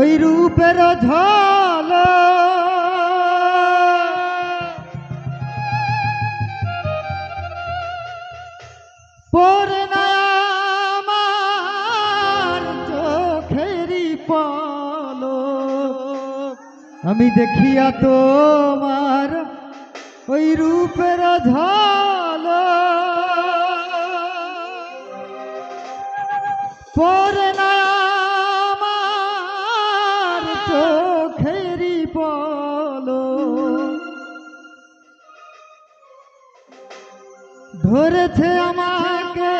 ওই রূপের ঝল। পরে না পলক আমি দেখিয়া তোমার ওই রূপের ঝল। পরে না ধরেছে আমাকে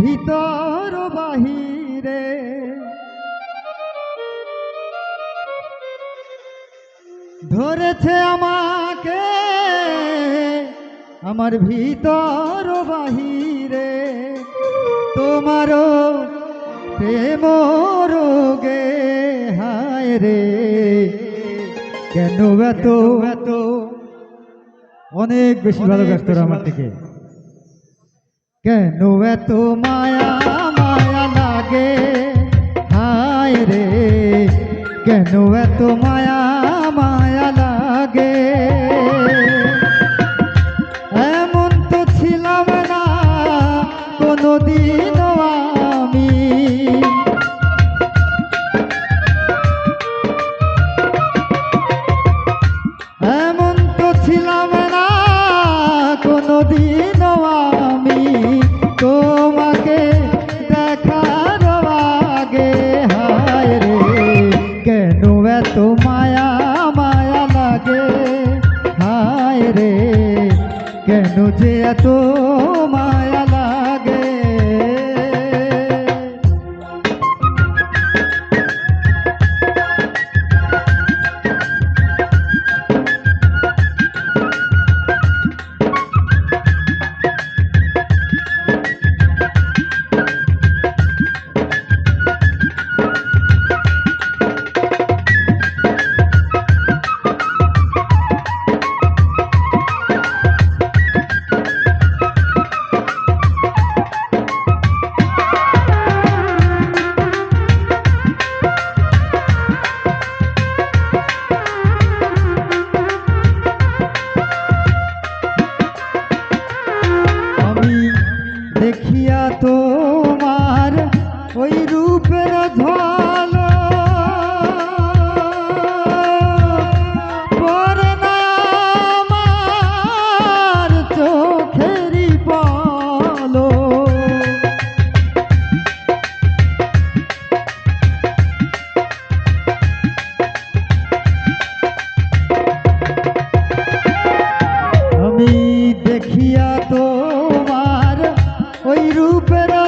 ভিতর বাহিরে। ধরেছে আমাকে আমার ভিতর বাহিরে। তোমারও প্রেম রোগে হায় রে। কেন এত এত অনেক বেশি ভালোবাসতো আমার থেকে। কেন এত মায়া মায়া লাগে? হায় রে কেন এত মায়া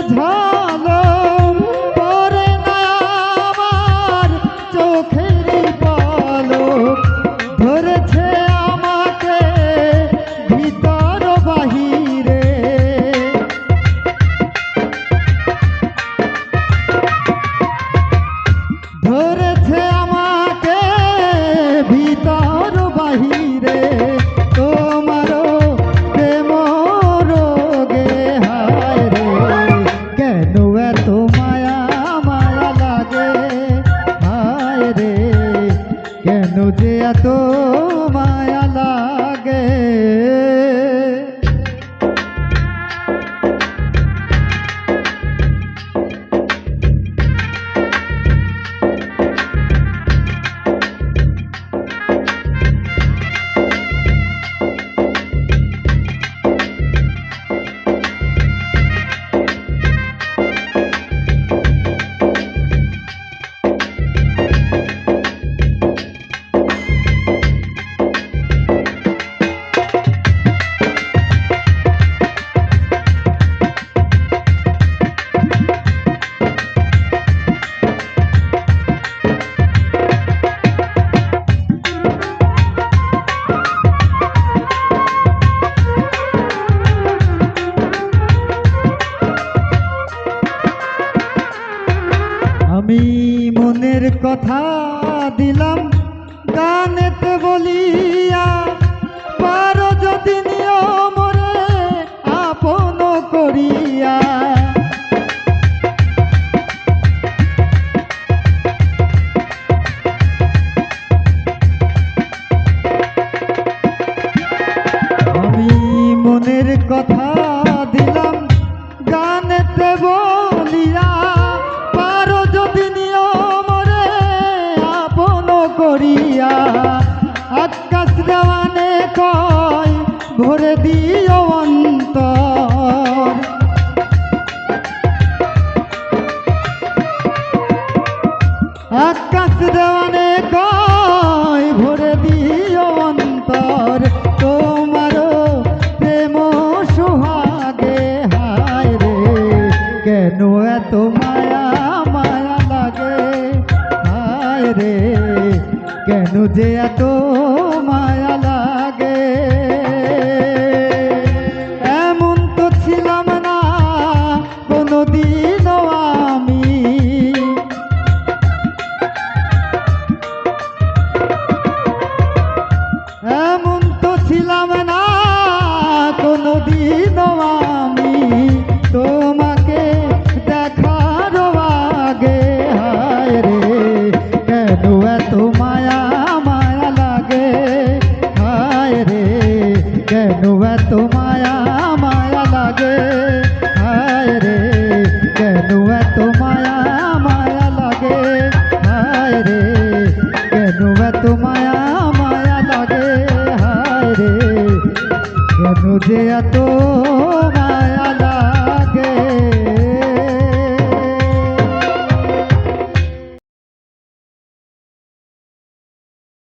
রূপের আমি মনের কথা দিলাম গানেতে বলিয়া পারো যদি নিয়মরে আপন করিয়া। আমি মনের কথা ভরে দিও অন্তর। আকাশ দেওয়ানে কয়, ভরে দিও অন্তর। তোমার প্রেম সুহাগে, হায় রে, কেন এত মায়া মায়া লাগে? হায় রে, কেন যে এত লাগে হায় রে, কেন এত মায়া লাগে? হায় রে, কেন এত মায়া মায়া লাগে? হায় রে যে এত মায়া